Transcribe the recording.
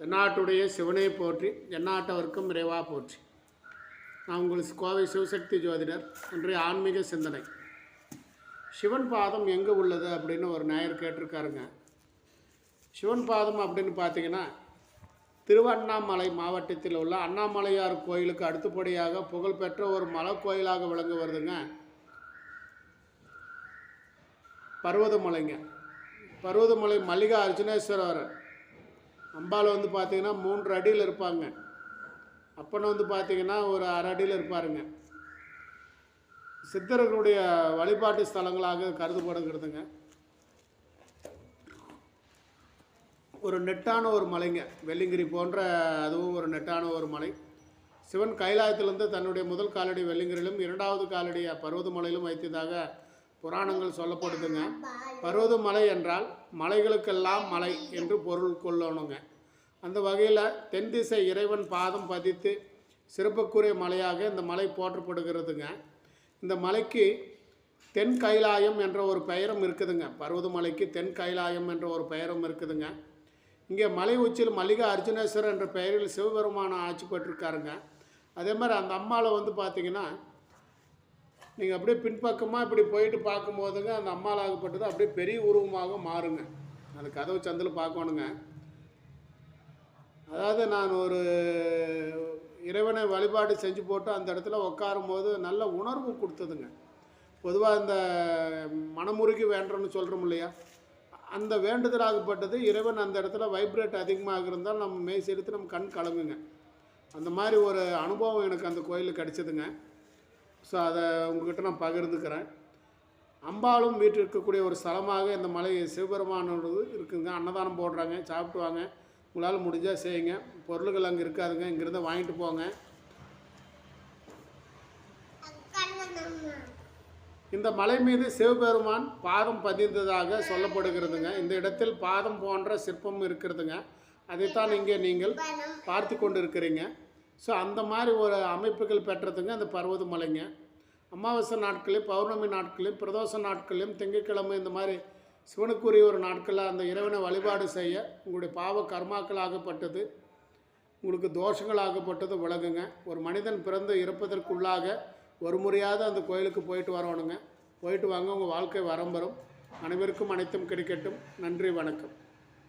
தென்னாட்டுடைய சிவனை போற்றி எந்நாட்டவர்க்கும் இறைவா போற்றி. நான் உங்களுக்கு கோவை சிவசக்தி ஜோதிடர் இன்றைய ஆன்மீக சிந்தனை. சிவன் பாதம் எங்கே உள்ளது அப்படின்னு ஒரு நேயர் கேட்டிருக்காருங்க. சிவன் பாதம் அப்படின்னு பார்த்தீங்கன்னா திருவண்ணாமலை மாவட்டத்தில் உள்ள அண்ணாமலையார் கோயிலுக்கு அடுத்தபடியாக புகழ்பெற்ற ஒரு மலை கோயிலாக விளங்க வருதுங்க பர்வதமலைங்க. பர்வதமலை மல்லிகா அர்ஜுனேஸ்வரர் அம்பாவில் வந்து பார்த்தீங்கன்னா மூன்று அடியில் இருப்பாங்க. அப்பனை வந்து பார்த்தீங்கன்னா ஒரு அரை அடியில் இருப்பாருங்க. சித்தர்களுடைய வழிபாட்டு ஸ்தலங்களாக கருதப்படுகிறதுங்க. ஒரு நெட்டான ஒரு மலைங்க. வெள்ளிங்கிரி போன்ற அதுவும் ஒரு நெட்டான ஒரு மலை. சிவன் கைலாயத்திலிருந்து தன்னுடைய முதல் காலடி வெள்ளிங்கிரிலும் இரண்டாவது காலடி பர்வதமலையிலும் வைத்ததாக புராணங்கள் சொல்லப்படுதுங்க. பருவதமலை என்றால் மலைகளுக்கெல்லாம் மலை என்று பொருள் கொள்ளணுங்க. அந்த வகையில் தென் திசை இறைவன் பாதம் பதித்து சிறப்புக்குரிய மலையாக இந்த மலை போற்றப்படுகிறதுங்க. இந்த மலைக்கு தென் கைலாயம் என்ற ஒரு பெயரும் இருக்குதுங்க. பருவதமலைக்கு தென் கைலாயம் என்ற ஒரு பெயரும் இருக்குதுங்க. இங்கே மலை உச்சியில் மல்லிகா அர்ஜுனேஸ்வரர் என்ற பெயரில் சிவபெருமான ஆட்சி பெற்றிருக்காருங்க. அதே மாதிரி அந்த அம்மாவில் வந்து பார்த்திங்கன்னா நீங்கள் அப்படியே பின்பக்கமாக இப்படி போயிட்டு பார்க்கும்போதுங்க அந்த அம்மாளாகப்பட்டது அப்படியே பெரிய உருவமாக மாறுங்க. அந்த கதவு சந்தில் பார்க்கணுங்க. அதாவது நான் ஒரு இறைவனை வழிபாடு செஞ்சு போட்டு அந்த இடத்துல உட்காரும் போது நல்ல உணர்வு கொடுத்ததுங்க. பொதுவாக இந்த மனமுருகி வேண்டுறோம்னு சொல்கிறோம் இல்லையா? அந்த வேண்டுதலாகப்பட்டது இறைவன் அந்த இடத்துல வைப்ரேட் அதிகமாக இருந்தால் நம்ம மெய் செலுத்து நம்ம கண் கலங்குங்க. அந்த மாதிரி ஒரு அனுபவம் எனக்கு அந்த கோயிலில் கிடச்சிதுங்க. ஸோ அதை உங்ககிட்ட நான் பகிர்ந்துக்கிறேன். அம்பாலும் வீட்டில் இருக்கக்கூடிய ஒரு ஸ்தலமாக இந்த மலை சிவபெருமானோடது இருக்குதுங்க அன்னதானம் போடுறாங்க சாப்பிட்டு வாங்க உங்களால் முடிஞ்சால் செய்யுங்க. பொருள்கள் அங்கே இருக்காதுங்க. இங்கேருந்து வாங்கிட்டு போங்க. இந்த மலை மீது சிவபெருமான் பாதம் பதிந்ததாக சொல்லப்படுகிறதுங்க. இந்த இடத்தில் பாதம் போன்ற சிற்பம் இருக்கிறதுங்க. அதைத்தான் இங்கே நீங்கள் பார்த்து கொண்டு இருக்கிறீங்க ஸோ அந்த மாதிரி ஒரு அமைப்புகள் பெற்றதுங்க அந்த பர்வத மலைங்க. அமாவாசை நாட்களையும் பௌர்ணமி நாட்களையும் பிரதோஷ நாட்களையும் திங்கட்கிழமை இந்த மாதிரி சிவனுக்குரிய ஒரு நாட்களில் அந்த இறைவனை வழிபாடு செய்ய உங்களுடைய பாவ கர்மாக்களாகப்பட்டது உங்களுக்கு தோஷங்களாகப்பட்டது விலகுங்க. ஒரு மனிதன் பிறந்து இறப்பதற்குள்ளாக ஒரு முறையாவது அந்த கோயிலுக்கு போயிட்டு வரணுங்க. போயிட்டு வாங்க உங்கள் வாழ்க்கை வரம்பரும் அனைவருக்கும் அனைத்தும் கிடைக்கட்டும். நன்றி வணக்கம்.